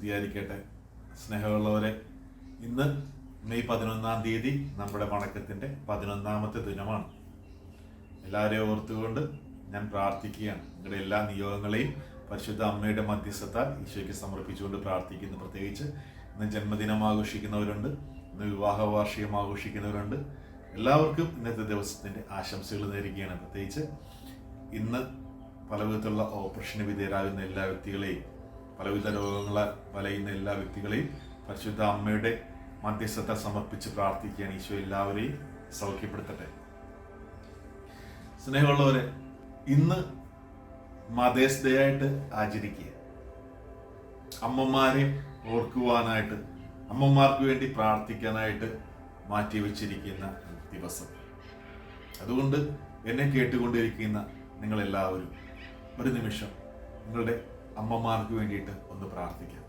സ്തുതിയായിരിക്കട്ടെ. സ്നേഹമുള്ളവരെ ഇന്ന് മെയ് പതിനൊന്നാം തീയതി നമ്മുടെ വണക്കത്തിന്റെ പതിനൊന്നാമത്തെ ദിനമാണ്. എല്ലാവരെയും ഓർത്തുകൊണ്ട് ഞാൻ പ്രാർത്ഥിക്കുകയാണ്. നിങ്ങളുടെ എല്ലാ നിയോഗങ്ങളെയും പരിശുദ്ധ അമ്മയുടെ മധ്യസ്ഥത്താൽ ഈശോയ്ക്ക് സമർപ്പിച്ചുകൊണ്ട് പ്രാർത്ഥിക്കുന്നു. പ്രത്യേകിച്ച് ഇന്ന് ജന്മദിനം ആഘോഷിക്കുന്നവരുണ്ട് ഇന്ന് വിവാഹ വാർഷികം ആഘോഷിക്കുന്നവരുണ്ട്. എല്ലാവർക്കും ഇന്നത്തെ ദിവസത്തിന്റെ ആശംസകൾ നേരുകയാണ്. പ്രത്യേകിച്ച് ഇന്ന് പല വിധത്തിലുള്ള ഓപ്പറേഷന് വിധേയരാകുന്ന എല്ലാ വ്യക്തികളെയും പലവിധ രോഗങ്ങളെ വലയുന്ന എല്ലാ വ്യക്തികളെയും പരിശുദ്ധ അമ്മയുടെ മധ്യസ്ഥത സമർപ്പിച്ച് പ്രാർത്ഥിക്കുകയാണ് ഈശോ എല്ലാവരെയും സൗഖ്യപ്പെടുത്തട്ടെ. സ്നേഹമുള്ളവരെ ഇന്ന് മദേഴ്സ് ഡേ ആയിട്ട് ആചരിക്കുക. അമ്മമാരെ ഓർക്കുവാനായിട്ട് അമ്മമാർക്ക് വേണ്ടി പ്രാർത്ഥിക്കാനായിട്ട് മാറ്റിവെച്ചിരിക്കുന്ന ദിവസം. അതുകൊണ്ട് എന്നെ കേട്ടുകൊണ്ടിരിക്കുന്ന നിങ്ങളെല്ലാവരും ഒരു നിമിഷം നിങ്ങളുടെ അമ്മമാർക്ക് വേണ്ടിയിട്ട് ഒന്ന് പ്രാർത്ഥിക്കാം.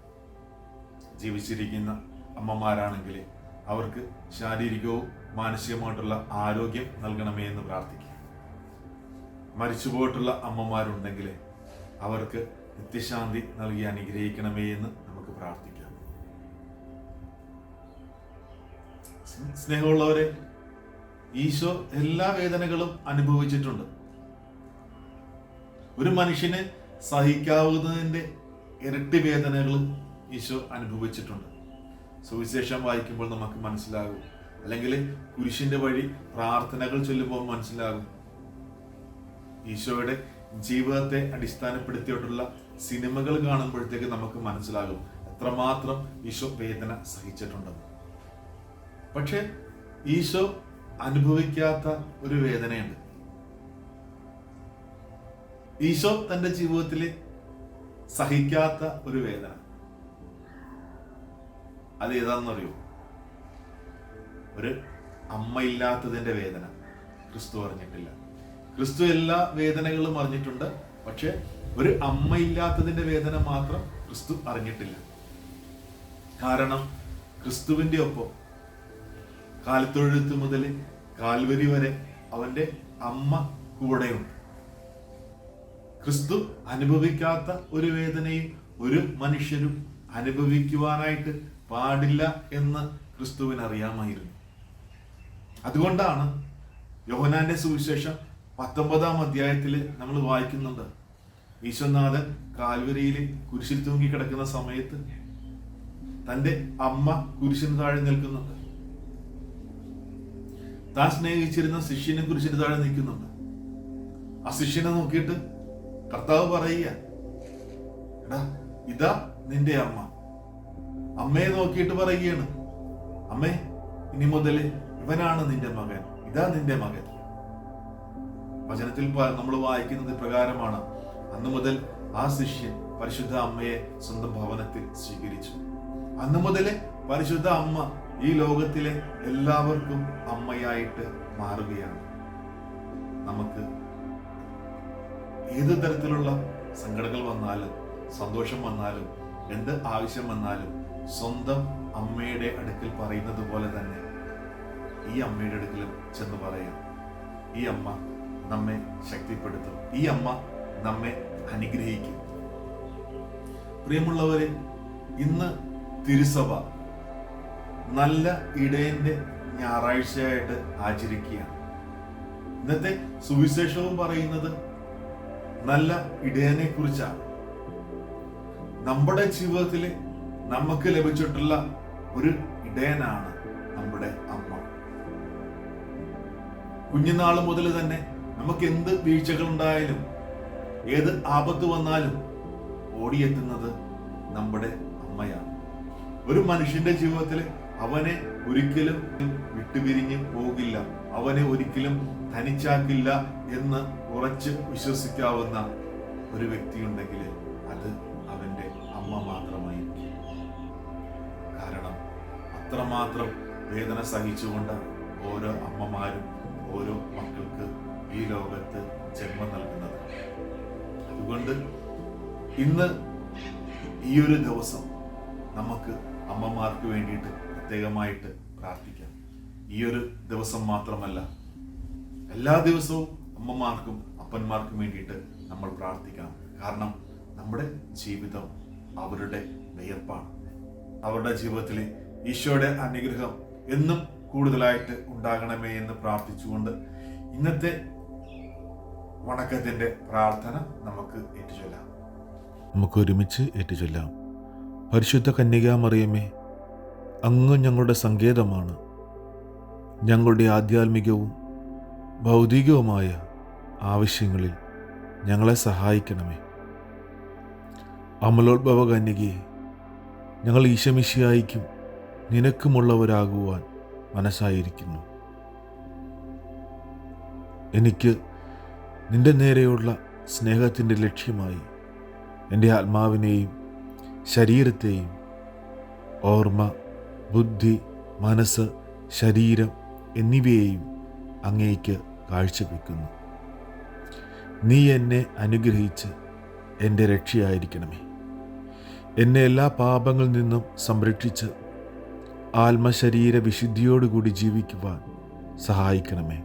ജീവിച്ചിരിക്കുന്ന അമ്മമാരാണെങ്കിൽ അവർക്ക് ശാരീരികവും മാനസികമായിട്ടുള്ള ആരോഗ്യം നൽകണമേ എന്ന് പ്രാർത്ഥിക്കുക മരിച്ചുപോയിട്ടുള്ള അമ്മമാരുണ്ടെങ്കിൽ അവർക്ക് നിത്യശാന്തി നൽകി അനുഗ്രഹിക്കണമേ എന്ന് നമുക്ക് പ്രാർത്ഥിക്കാം. സ്നേഹമുള്ളവരെ ഈശോ എല്ലാ വേദനകളും അനുഭവിച്ചിട്ടുണ്ട്. ഒരു മനുഷ്യന് സഹിക്കാവുന്നതിന്റെ ഇരട്ടി വേദനകൾ ഈശോ അനുഭവിച്ചിട്ടുണ്ട്. സുവിശേഷം വായിക്കുമ്പോൾ നമുക്ക് മനസ്സിലാകും. അല്ലെങ്കിൽ കുരിശിന്റെ വഴി പ്രാർത്ഥനകൾ ചൊല്ലുമ്പോൾ മനസ്സിലാകും. ഈശോയുടെ ജീവിതത്തെ അടിസ്ഥാനപ്പെടുത്തിയിട്ടുള്ള സിനിമകൾ കാണുമ്പോഴത്തേക്ക് നമുക്ക് മനസ്സിലാകും എത്രമാത്രം ഈശോ വേദന സഹിച്ചിട്ടുണ്ടെന്ന് പക്ഷെ ഈശോ അനുഭവിക്കാത്ത ഒരു വേദനയുണ്ട്. ഈശോ തന്റെ ജീവിതത്തിൽ സഹിക്കാത്ത ഒരു വേദന. അത് ഏതാണെന്നറിയോ? ഒരു അമ്മയില്ലാത്തതിന്റെ വേദന ക്രിസ്തു അറിഞ്ഞിട്ടില്ല. ക്രിസ്തു എല്ലാ വേദനകളും അറിഞ്ഞിട്ടുണ്ട് പക്ഷെ ഒരു അമ്മയില്ലാത്തതിന്റെ വേദന മാത്രം ക്രിസ്തു അറിഞ്ഞിട്ടില്ല. കാരണം ക്രിസ്തുവിന്റെ ഒപ്പം കാലത്തൊഴുത്ത് മുതൽ കാൽവരി വരെ അവന്റെ അമ്മ കൂടെയുണ്ട്. ക്രിസ്തു അനുഭവിക്കാത്ത ഒരു വേദനയും ഒരു മനുഷ്യനും അനുഭവിക്കുവാനായിട്ട് പാടില്ല എന്ന് ക്രിസ്തുവിന് അറിയാമായിരുന്നു അതുകൊണ്ടാണ് യോഹനാന്റെ സുവിശേഷം പത്തൊമ്പതാം അധ്യായത്തിൽ നമ്മൾ വായിക്കുന്നുണ്ട്. ഈശ്വനാഥൻ കാൽവരിയിൽ കുരിശിൽ തൂങ്ങി കിടക്കുന്ന സമയത്ത് തന്റെ അമ്മ കുരിശിന് താഴെ നിൽക്കുന്നുണ്ട്. താൻ സ്നേഹിച്ചിരുന്ന ശിഷ്യനെ കുരിശിന് താഴെ നിൽക്കുന്നുണ്ട്. ആ ശിഷ്യനെ നോക്കിയിട്ട് കർത്താവ് പറയുക എടാ ഇതാ നിന്റെ അമ്മ. അമ്മയെ നോക്കിയിട്ട് പറയുകയാണ് അമ്മേ ഇനി മുതൽ ഇവനാണ് നിന്റെ മകൻ. ഇതാ നിന്റെ മകൻ. വചനത്തിൽ നമ്മൾ വായിക്കുന്നത് പ്രകാരമാണ് അന്നു മുതൽ ആ ശിഷ്യൻ പരിശുദ്ധ അമ്മയെ സ്വന്തം ഭവനത്തിൽ സ്വീകരിച്ചു. അന്നു മുതൽ പരിശുദ്ധ അമ്മ ഈ ലോകത്തിലെ എല്ലാവർക്കും അമ്മയായിട്ട് മാറുകയാണ്. നമുക്ക് ഏത് തരത്തിലുള്ള സങ്കടങ്ങൾ വന്നാലും സന്തോഷം വന്നാലും എന്ത് ആവശ്യം വന്നാലും സ്വന്തം അമ്മയുടെ അടുക്കൽ പറയുന്നത് പോലെ തന്നെ ഈ അമ്മയുടെ അടുക്കലും ചെന്ന് പറയാം. ഈ അമ്മ നമ്മെ ശക്തിപ്പെടുത്തും. ഈ അമ്മ നമ്മെ അനുഗ്രഹിക്കും. പ്രിയമുള്ളവരെ ഇന്ന് തിരുസഭ നല്ല ഇടയന്റെ ഞായറാഴ്ചയായിട്ട് ആചരിക്കുകയാണ്. ഇന്നത്തെ സുവിശേഷവും പറയുന്നത് നല്ല ഇടയനെ കുറിച്ചാണ് നമ്മുടെ ജീവിതത്തിൽ നമുക്ക് ലഭിച്ചിട്ടുള്ള ഒരു ഇടയനാണ് നമ്മുടെ അമ്മ. കുഞ്ഞുനാൾ മുതൽ തന്നെ നമുക്ക് എന്ത് വീഴ്ചകൾ ഉണ്ടായാലും ഏത് ആപത്ത് വന്നാലും ഓടിയെത്തുന്നത് നമ്മുടെ അമ്മയാണ്. ഒരു മനുഷ്യന്റെ ജീവിതത്തിൽ അവനെ ഒരിക്കലും വിട്ടുപിരിഞ്ഞ് പോകില്ല. അവനെ ഒരിക്കലും തനിച്ചാക്കില്ല എന്ന് ഉറച്ച് വിശ്വസിക്കാവുന്ന ഒരു വ്യക്തിയുണ്ടെങ്കിൽ അത് അവന്റെ അമ്മ മാത്രമായിരിക്കും. കാരണം അത്രമാത്രം വേദന സഹിച്ചുകൊണ്ട് ഓരോ അമ്മമാരും ഓരോ മക്കൾക്ക് ഈ ലോകത്ത് ജന്മം നൽകുന്നത്. അതുകൊണ്ട് ഇന്ന് ഈ ഒരു ദിവസം നമുക്ക് അമ്മമാർക്ക് വേണ്ടിയിട്ട് പ്രത്യേകമായിട്ട് പ്രാർത്ഥിക്കാം. ഈ ഒരു ദിവസം മാത്രമല്ല എല്ലാ ദിവസവും അമ്മമാർക്കും അപ്പന്മാർക്കും വേണ്ടിയിട്ട് നമ്മൾ പ്രാർത്ഥിക്കാം. കാരണം നമ്മുടെ ജീവിതം അവരുടെ വിയർപ്പാണ്. അവരുടെ ജീവിതത്തിൽ ഈശോയുടെ അനുഗ്രഹം എന്നും കൂടുതലായിട്ട് ഉണ്ടാകണമേ എന്ന് പ്രാർത്ഥിച്ചുകൊണ്ട് ഇന്നത്തെ വണക്കത്തിന്റെ പ്രാർത്ഥന നമുക്ക് ഏറ്റുചൊല്ലാം. നമുക്ക് ഒരുമിച്ച് ഏറ്റുചൊല്ലാം. പരിശുദ്ധ കന്യകാമറിയമേ അങ്ങ് ഞങ്ങളുടെ സങ്കേതമാണ്. ഞങ്ങളുടെ ആധ്യാത്മികവും ഭൗതികവുമായ ആവശ്യങ്ങളിൽ ഞങ്ങളെ സഹായിക്കണമേ. അമലോത്ഭവ കന്യകയെ ഞങ്ങൾ ഈശമിശിയായിക്കും. നിനക്കുമുള്ളവരാകുവാൻ മനസ്സായിരിക്കുന്നു. എനിക്ക് നിന്റെ നേരെയുള്ള സ്നേഹത്തിന്റെ ലക്ഷ്യമായി എന്റെ ആത്മാവിനെയും ശരീരത്തെയും ഓർമ്മ ബുദ്ധി മനസ്സ് ശരീരം എന്നിവയെയും അങ്ങേക്ക് കാഴ്ചവെക്കുന്നു. നീ എന്നെ അനുഗ്രഹിച്ച് എന്റെ രക്ഷയായിരിക്കണമേ. എന്നെ എല്ലാ പാപങ്ങളിൽ നിന്നും സംരക്ഷിച്ച് ആത്മശരീര വിശുദ്ധിയോടുകൂടി ജീവിക്കുവാൻ സഹായിക്കണമേ.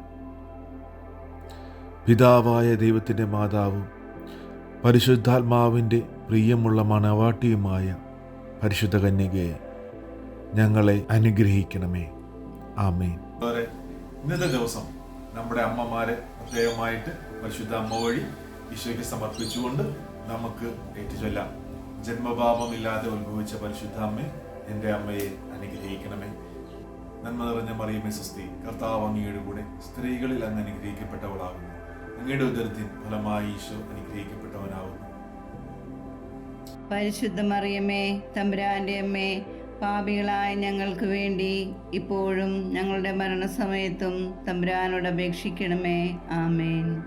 പിതാവായ ദൈവത്തിന്റെ മാതാവും പരിശുദ്ധാത്മാവിന്റെ പ്രിയമുള്ള മണവാട്ടിയുമായ പരിശുദ്ധ കന്യകയെ ഞങ്ങളെ അനുഗ്രഹിക്കണമേ. ആമേൻ. ഇന്നത്തെ ദിവസം നമ്മുടെ അമ്മമാരെ പ്രത്യേകമായിട്ട് പരിശുദ്ധ അമ്മ വഴി ഈശോയ്ക്ക് സമർപ്പിച്ചുകൊണ്ട് നമുക്ക് ഏറ്റുചൊല്ലാം. ജന്മപാപമില്ലാതെ ഉത്ഭവിച്ച പരിശുദ്ധ അമ്മേ എന്റെ അമ്മയെ അനുഗ്രഹിക്കണമേ. നന്മ നിറഞ്ഞ മറിയമേ സുസ്തി കർത്താവ് അങ്ങയുടെ കൂടെ സ്ത്രീകളിൽ അങ്ങ് അനുഗ്രഹിക്കപ്പെട്ടവളാകുന്നു. അങ്ങയുടെ ഉദരത്തിൽ ഫലമായി ഈശോ അനുഗ്രഹിക്കപ്പെട്ടവനാകുന്നു. പരിശുദ്ധ മറിയമ്മേ തമ്പുരാന്റെ അമ്മേ പാപികളായ ഞങ്ങൾക്ക് വേണ്ടി ഇപ്പോഴും ഞങ്ങളുടെ മരണസമയത്തും തമ്പുരാനോട് അപേക്ഷിക്കണമേ. ആമേൻ.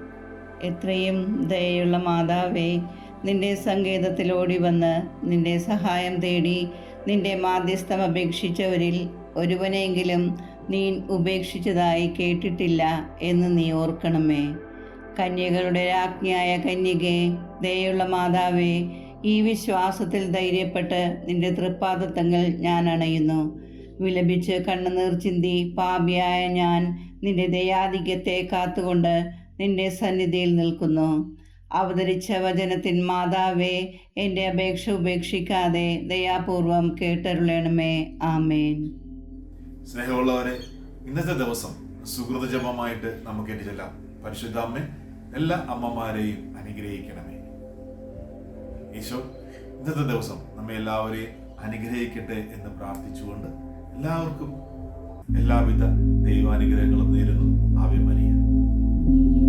എത്രയും ദയയുള്ള മാതാവേ നിന്റെ സങ്കേതത്തിലോടി വന്ന് നിന്റെ സഹായം തേടി നിന്റെ മാധ്യസ്ഥം അപേക്ഷിച്ചവരിൽ ഒരുവനെങ്കിലും നീ ഉപേക്ഷിച്ചതായി കേട്ടിട്ടില്ല എന്ന് നീ ഓർക്കണമേ. കന്യകളുടെ രാജ്ഞിയായ കന്യകെ ദയുള്ള മാതാവേ ഈ വിശ്വാസത്തിൽ ധൈര്യപ്പെട്ട് നിന്റെ തൃപ്പാദത്തങ്ങൾ ഞാൻ അണയുന്നു. വിലപിച്ച് കണ്ണുനീർ ചിന്തി പാപിയായ ഞാൻ നിന്റെ ദയാധിക്യത്തെ കാത്തുകൊണ്ട് നിന്റെ സന്നിധിയിൽ നിൽക്കുന്നു. അവതരിച്ച വചനത്തിൻ മാതാവേ എന്റെ അപേക്ഷ ഉപേക്ഷിക്കാതെ ദയാപൂർവം കേട്ടരുളേണമേ. ആമേൻ. സ്നേഹമുള്ളവരെ ഇന്നത്തെ ദിവസം സുഹൃത ജപമായിട്ട് നമുക്ക് ഏറ്റുചൊല്ലാം പരിശുദ്ധ അമ്മ എല്ലാ അമ്മമാരെയും അനുഗ്രഹിക്കണമേ. ഈശോ ഇന്നത്തെ ദിവസം നമ്മെ എല്ലാവരെയും അനുഗ്രഹിക്കട്ടെ എന്ന് പ്രാർത്ഥിച്ചുകൊണ്ട് എല്ലാവർക്കും എല്ലാവിധ ദൈവാനുഗ്രഹങ്ങളും നേരുന്നു. ആവ്യമനിയ